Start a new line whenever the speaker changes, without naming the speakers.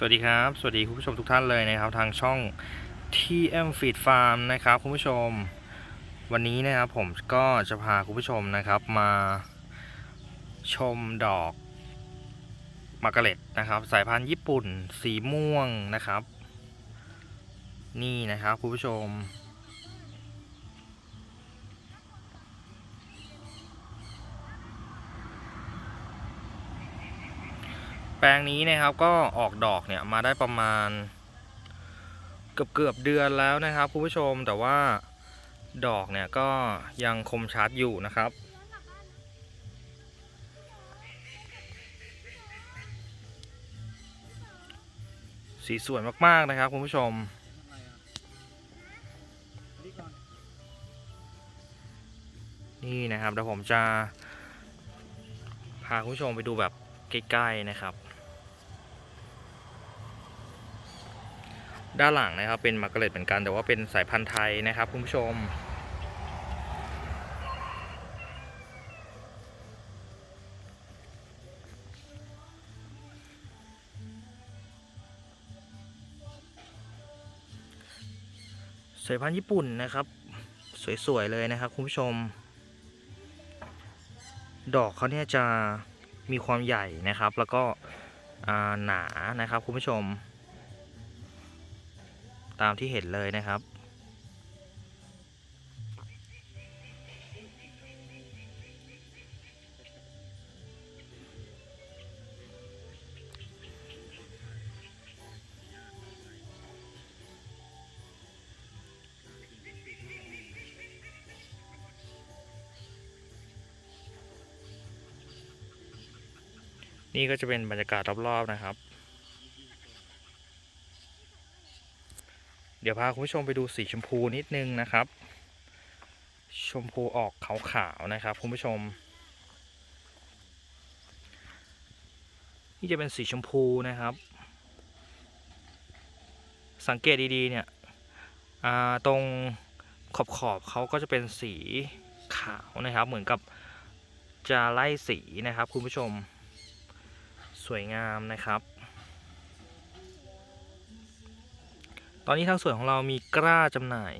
สวัสดีครับ สวัสดีคุณผู้ชมทุกท่านเลยนะครับทางช่อง TM Feed Farm นะครับคุณผู้ชม วันนี้นะครับผมก็จะพาคุณผู้ชมนะครับมาชมดอกมาร์กะเร็ตนะครับ สายพันธุ์ญี่ปุ่นสีม่วงนะครับ นี่นะครับคุณผู้ชม แปลงนี้นะครับก็ออกดอกเนี่ยมาได้ประมาณ เกือบเกือบเดือนแล้วนะครับคุณผู้ชมแต่ว่าดอกเนี่ยก็ยังคมชัดอยู่นะครับสีสวยมากๆนะครับคุณผู้ชม นี่นะครับเดี๋ยวผมจะพาคุณผู้ชมไปดูแบบใกล้ๆนะครับ ด้านหลังนะครับเป็นมาร์กาเร็ตเหมือนกัน แต่ว่าเป็นสายพันธุ์ไทยนะครับคุณผู้ชม สายพันธุ์ญี่ปุ่นนะครับ สวย ๆ เลยนะครับคุณผู้ชม ดอกเขาเนี่ยจะมีความใหญ่นะครับ แล้วก็หนานะครับคุณผู้ชม ตามที่เห็นเลยนะครับ นี่ก็จะเป็นบรรยากาศรอบๆนะครับ เดี๋ยวพาคุณผู้ชมไปดูสีชมพูนิดนึงนะครับ ชมพูออกขาวๆนะครับคุณผู้ชม นี่จะเป็นสีชมพูนะครับ สังเกตดีๆเนี่ยตรงขอบขอบๆเขาก็จะเป็นสีขาวนะครับ เหมือนกับจะไล่สีนะครับคุณผู้ชม สวยงามนะครับ ตอนนี้ทางสวนของเรามีกล้าจำหน่าย